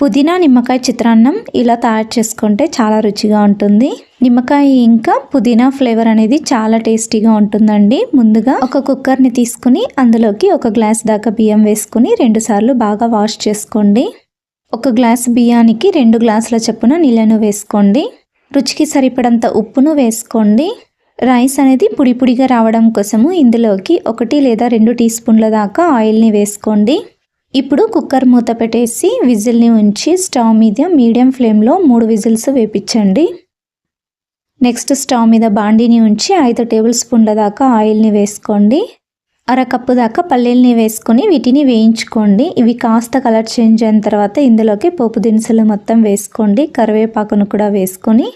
పుదీనా నిమ్మకాయ చిత్రాన్నం ఇలా తయారు చేసుకుంటే చాలా రుచిగా ఉంటుంది. నిమ్మకాయ ఇంకా పుదీనా ఫ్లేవర్ అనేది చాలా టేస్టీగా ఉంటుందండి. ముందుగా ఒక కుక్కర్ని తీసుకుని అందులోకి ఒక గ్లాస్ దాకా బియ్యం వేసుకుని రెండు సార్లు బాగా వాష్ చేసుకోండి. ఒక గ్లాస్ బియ్యానికి రెండు గ్లాసుల చొప్పున నీళ్ళను వేసుకోండి. రుచికి సరిపడంత ఉప్పును వేసుకోండి. రైస్ అనేది పొడి పొడిగా రావడం కోసము ఇందులోకి ఒకటి లేదా రెండు టీ స్పూన్ల దాకా ఆయిల్ని వేసుకోండి. ఇప్పుడు కుక్కర్ మూత పెట్టేసి విజిల్ని ఉంచి స్టవ్ మీద మీడియం ఫ్లేమ్లో మూడు విజిల్స్ వేపించండి. నెక్స్ట్ స్టవ్ మీద బాండీని ఉంచి ఐదు టేబుల్ స్పూన్ల దాకా ఆయిల్ని వేసుకోండి. అరకప్పు దాకా పల్లీల్ని వేసుకొని వీటిని వేయించుకోండి. ఇవి కాస్త కలర్ చేంజ్ అయిన తర్వాత ఇందులోకి పోపు దినుసులు మొత్తం వేసుకోండి. కరివేపాకును కూడా వేసుకొని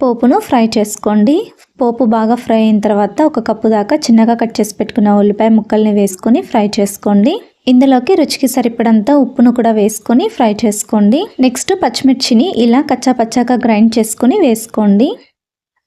పోపును ఫ్రై చేసుకోండి. పోపు బాగా ఫ్రై అయిన తర్వాత ఒక కప్పు దాకా చిన్నగా కట్ చేసి పెట్టుకున్న ఉల్లిపాయ ముక్కల్ని వేసుకొని ఫ్రై చేసుకోండి. ఇందులోకి రుచికి సరిపడంత ఉప్పును కూడా వేసుకొని ఫ్రై చేసుకోండి. నెక్స్ట్ పచ్చిమిర్చిని ఇలా కచ్చా పచ్చాగా గ్రైండ్ చేసుకొని వేసుకోండి.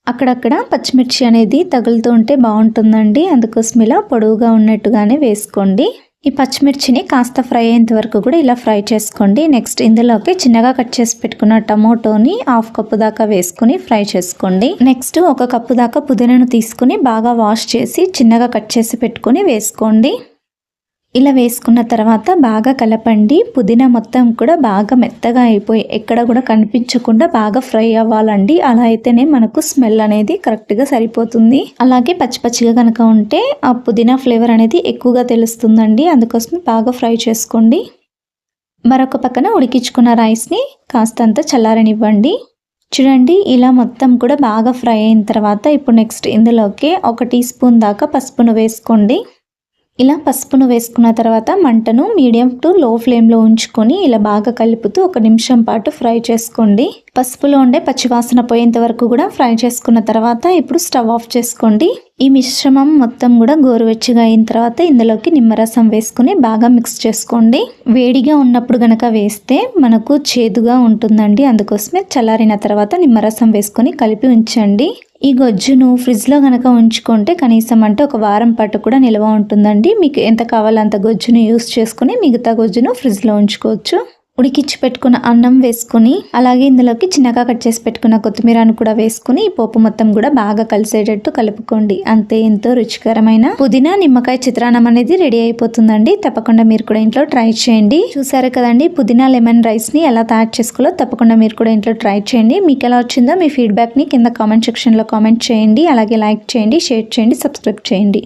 అక్కడక్కడ పచ్చిమిర్చి అనేది తగులుతూ ఉంటే బాగుంటుందండి. అందుకోసం ఇలా పొడవుగా ఉన్నట్టుగానే వేసుకోండి. ఈ పచ్చిమిర్చిని కాస్త ఫ్రై అయ్యేంత వరకు కూడా ఇలా ఫ్రై చేసుకోండి. నెక్స్ట్ ఇందులోకి చిన్నగా కట్ చేసి పెట్టుకున్న టమోటోని హాఫ్ కప్పు దాకా వేసుకుని ఫ్రై చేసుకోండి. నెక్స్ట్ ఒక కప్పు దాకా పుదీనాను తీసుకుని బాగా వాష్ చేసి చిన్నగా కట్ చేసి పెట్టుకొని వేసుకోండి. ఇలా వేసుకున్న తర్వాత బాగా కలపండి. పుదీనా మొత్తం కూడా బాగా మెత్తగా అయిపోయి ఎక్కడ కూడా కనిపించకుండా బాగా ఫ్రై అవ్వాలండి. అలా అయితేనే మనకు స్మెల్ అనేది కరెక్ట్గా సరిపోతుంది. అలాగే పచ్చి పచ్చిగా కనుక ఉంటే ఆ పుదీనా ఫ్లేవర్ అనేది ఎక్కువగా తెలుస్తుందండి. అందుకోసం బాగా ఫ్రై చేసుకోండి. మరొక పక్కన ఉడికించుకున్న రైస్ని కాస్తంత చల్లారనివ్వండి. చూడండి ఇలా మొత్తం కూడా బాగా ఫ్రై అయిన తర్వాత ఇప్పుడు నెక్స్ట్ ఇందులోకి ఒక టీ స్పూన్ దాకా పసుపును వేసుకోండి. ఇలా పసుపును వేసుకున్న తర్వాత మంటను మీడియం టు లో ఫ్లేమ్లో ఉంచుకొని ఇలా బాగా కలుపుతూ ఒక నిమిషం పాటు ఫ్రై చేసుకోండి. పసుపులో ఉండే పచ్చివాసన పోయేంత వరకు కూడా ఫ్రై చేసుకున్న తర్వాత ఇప్పుడు స్టవ్ ఆఫ్ చేసుకోండి. ఈ మిశ్రమం మొత్తం కూడా గోరువెచ్చగా అయిన తర్వాత ఇందులోకి నిమ్మరసం వేసుకుని బాగా మిక్స్ చేసుకోండి. వేడిగా ఉన్నప్పుడు గనక వేస్తే మనకు చేదుగా ఉంటుందండి. అందుకోసమే చల్లారిన తర్వాత నిమ్మరసం వేసుకొని కలిపి ఉంచండి. ఈ గొజ్జును ఫ్రిడ్జ్లో కనుక ఉంచుకుంటే కనీసం అంటే ఒక వారం పాటు కూడా నిల్వ ఉంటుందండి. మీకు ఎంత కావాలో అంత గొజ్జును యూస్ చేసుకుని మిగతా గొజ్జును ఫ్రిడ్జ్లో ఉంచుకోవచ్చు. ఉడికిచ్చి పెట్టుకున్న అన్నం వేసుకుని అలాగే ఇందులోకి చిన్నగా కట్ చేసి పెట్టుకున్న కొత్తిమీరను కూడా వేసుకుని ఈ పోపు మొత్తం కూడా బాగా కలిసేటట్టు కలుపుకోండి. అంతే ఎంతో రుచికరమైన పుదీనా నిమ్మకాయ చిత్రాన్నం అనేది రెడీ అయిపోతుందండి. తప్పకుండా మీరు కూడా ఇంట్లో ట్రై చేయండి. చూసారు కదండి పుదీనా లెమన్ రైస్ని ఎలా తయారు చేసుకోవాలో తప్పకుండా మీరు కూడా ఇంట్లో ట్రై చేయండి. మీకు ఎలా వచ్చిందో మీ ఫీడ్బ్యాక్ని కింద కామెంట్ సెక్షన్లో కామెంట్ చేయండి. అలాగే లైక్ చేయండి షేర్ చేయండి సబ్స్క్రైబ్ చేయండి.